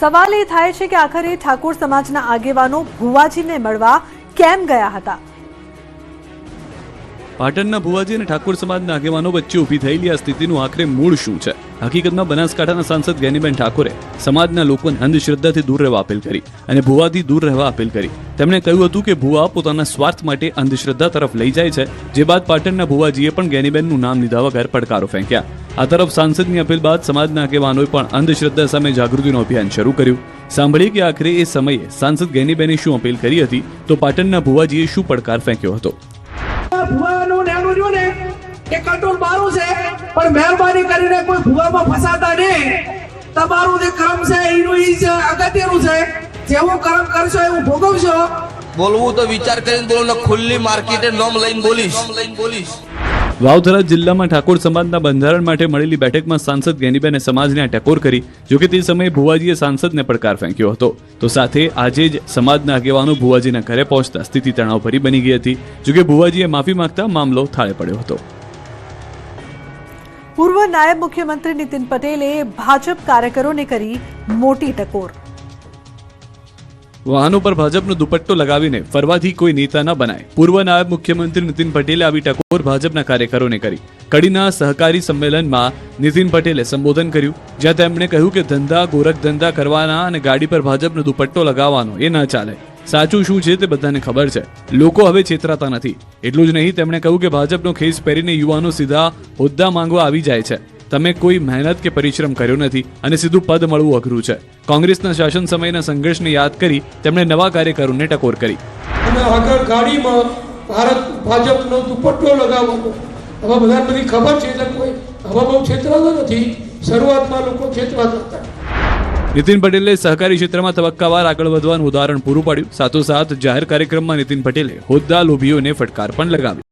સવાલ એ થાય છે કે આખરે ઠાકોર સમાજના આગેવાનો ભુવાજીને મળવા કેમ ગયા હતા? પાટણના ભુવાજી અને ઠાકોર સમાજના આગેવાનો વચ્ચે ઊભી થયેલી આ સ્થિતિનું આખરે મૂળ શું છે? હકીકતમાં બનાસકાંઠાના સાંસદ જ્ઞાનીબેન ઠાકોરે સમાજના લોકોને અંધશ્રદ્ધાથી દૂર રહેવા અપીલ કરી અને ભુવાથી દૂર રહેવા અપીલ કરી. તેમણે કહ્યું હતું કે ભુવા પોતાના સ્વાર્થ માટે અંધશ્રદ્ધા તરફ લઈ જાય છે, જે બાદ પાટણના ભુવાજીએ પણ જ્ઞાનીબેનનું નામ લીધા વગર પડકારો ફેંક્યા. આ તરફ સાંસદની અપીલ બાદ સમાજના આગેવાનોએ પણ અંધશ્રદ્ધા સામે જાગૃતિનું અભિયાન શરૂ કર્યું. સાંભળીએ કે આખરે એ સમયે સાંસદ ગેનીબેને શું અપીલ કરી હતી, તો પાટણના ભુવાજીએ શું પડકાર ફેંક્યો હતો? એ કટોળ મારું છે પણ મહેરબાની કરીને કોઈ ભૂવામાં ફસાતા નહીં તમારું જે કર્મ છે એનું ઈ જ અગત્યનું છે. જેવું કર્મ કરશો એવું ભોગવશો. બોલવું તો વિચાર કરીને બોલો ખુલ્લી માર્કેટે નોમ લઈને બોલીશ. લઈને બોલીશ. વાવથરા જિલ્લામાં ઠાકોર સમાજના બંધારણ માટે મળેલી બેઠકમાં સાંસદ ગેનીબેને સમાજને આ ટકોર કરી. જોકે તે સમયે ભુવાજીએ સાંસદને પડકાર ફેંક્યો હતો. તો સાથે આજે જ સમાજના આગેવાનો ભુવાજીના ઘરે પહોંચતા સ્થિતિ તણાવભરી બની ગઈ હતી. જોકે ભુવાજીએ માફી માંગતા મામલો થાળે પડ્યો હતો. પૂર્વ નાયબ મુખ્યમંત્રી નીતિન પટેલે ભાજપ કાર્યકરોને કરી મોટી ટકોર વાહનો પર ભાજપનો દુપટ્ટો લગાવીને ફરવાથી કોઈ નેતા ન બનાય. પૂર્વ નાયબ મુખ્યમંત્રી નીતિન પટેલે આવી ટકોર ભાજપના કાર્યકરોને કરી. કડીના સહકારી સંમેલનમાં નીતિન પટેલે સંબોધન કર્યું, જ્યાં તેમણે કહ્યું કે ધંધા ગોરખ ધંધા કરવાના અને ગાડી પર ભાજપનો દુપટ્ટો લગાવવાનો એ ન ચાલે. સાચું શું છે તે બધાને ખબર છે. લોકો હવે છેતરાતા નથી. એટલું જ નહીં, તેમણે કહ્યું કે ભાજપનો ખેસ પહેરીને યુવાનો સીધા હોદ્દા માંગવા આવી જાય છે. તમે કોઈ મહેનત કે પરિશ્રમ કર્યો નથી અને સીધું પદ મળવું અઘરું છે. કોંગ્રેસના શાસન સમયના સંઘર્ષને યાદ કરી તેમણે નવા કાર્યકરોને ટકોર કરી. અને આગળ ગાડીમાં ભારત ભાજપનો દુપટ્ટો લગાવવાનો હવે બધાને બધી ખબર છે કોઈ હવે બહુ છેતરાતો નથી. શરૂઆતમાં લોકો છેતરાતા હતા. નીતિન પટેલે સહકારી ક્ષેત્રમાં તબક્કાવાર આગળ વધવાનું ઉદાહરણ પૂરું પાડ્યું. સાથોસાથ જાહેર કાર્યક્રમમાં નીતિન પટેલે હોદ્દા લોભીઓને ફટકાર પણ લગાવી